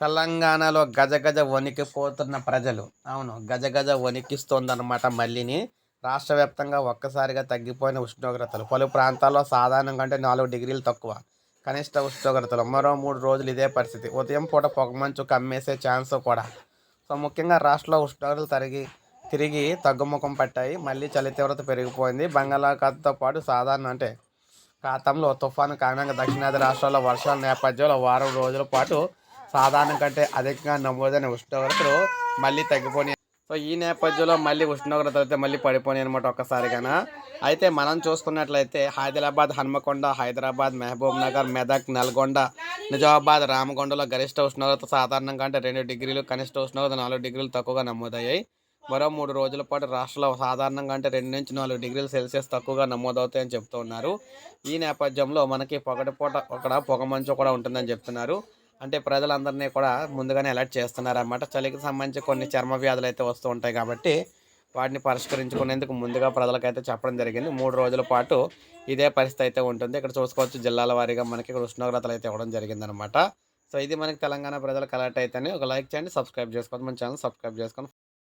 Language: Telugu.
తెలంగాణలో గజ గజ వణికిపోతున్న ప్రజలు. అవును గజ గజ వణికిస్తోందన్నమాట మళ్ళీని రాష్ట్ర వ్యాప్తంగా ఒక్కసారిగా తగ్గిపోయిన ఉష్ణోగ్రతలు. పలు ప్రాంతాల్లో సాధారణం కంటే నాలుగు డిగ్రీలు తక్కువ. కనిష్ట ఉష్ణోగ్రతలు. మరో మూడు రోజులు ఇదే పరిస్థితి. ఉదయం పూట పొగమంచు కమ్మేసే ఛాన్స్ కూడా. సో ముఖ్యంగా రాష్ట్రంలో ఉష్ణోగ్రతలు తరిగి తిరిగి తగ్గుముఖం పట్టాయి. మళ్ళీ చలి తీవ్రత పెరిగిపోయింది. బంగాళాఖాతంతో పాటు సాధారణ అంటే ఖాతంలో తుఫాను కారణంగా దక్షిణాది రాష్ట్రాల్లో వర్షాల నేపథ్యంలో వారం రోజుల పాటు సాధారణం కంటే అధికంగా నమోదైన ఉష్ణోగ్రతలు మళ్ళీ తగ్గిపోయి సో ఈ నేపథ్యంలో మళ్ళీ ఉష్ణోగ్రతలు అయితే మళ్ళీ పడిపోయినాయి అనమాట ఒక్కసారిగాన అయితే మనం చూసుకున్నట్లయితే హైదరాబాద్ హన్మకొండ హైదరాబాద్ మహబూబ్ నగర్ మెదక్ నల్గొండ నిజామాబాద్ రామకొండలో గరిష్ట ఉష్ణోగ్రత సాధారణంగా అంటే రెండు డిగ్రీలు కనిష్ట ఉష్ణోగ్రత నాలుగు డిగ్రీలు తక్కువగా నమోదయ్యాయి. మరో మూడు రోజుల పాటు రాష్ట్రంలో సాధారణంగా అంటే రెండు నుంచి నాలుగు డిగ్రీల సెల్సియస్ తక్కువగా నమోదవుతాయని చెప్తూ ఉన్నారు ఈ నేపథ్యంలో మనకి పొగటిపూట అక్కడ పొగమంచు కూడా ఉంటుందని చెప్తున్నారు. అంటే ప్రజలందరినీ కూడా ముందుగానే అలర్ట్ చేస్తున్నారన్నమాట. చలికి సంబంధించి కొన్ని చర్మ వ్యాధులు అయితే వస్తూ ఉంటాయి కాబట్టి వాటిని పరిష్కరించుకునేందుకు ముందుగా ప్రజలకైతే చెప్పడం జరిగింది. మూడు రోజుల పాటు ఇదే పరిస్థితి అయితే ఉంటుంది. ఇక్కడ చూసుకోవచ్చు జిల్లాల వారీగా మనకి ఇక్కడ ఉష్ణోగ్రతలు అయితే ఇవ్వడం జరిగిందనమాట సో ఇది మనకి తెలంగాణ ప్రజలకు అలర్ట్ అయితేనే ఒక లైక్ చేయండి సబ్స్క్రైబ్ చేసుకోండి మన ఛానల్ సబ్స్క్రైబ్ చేసుకొని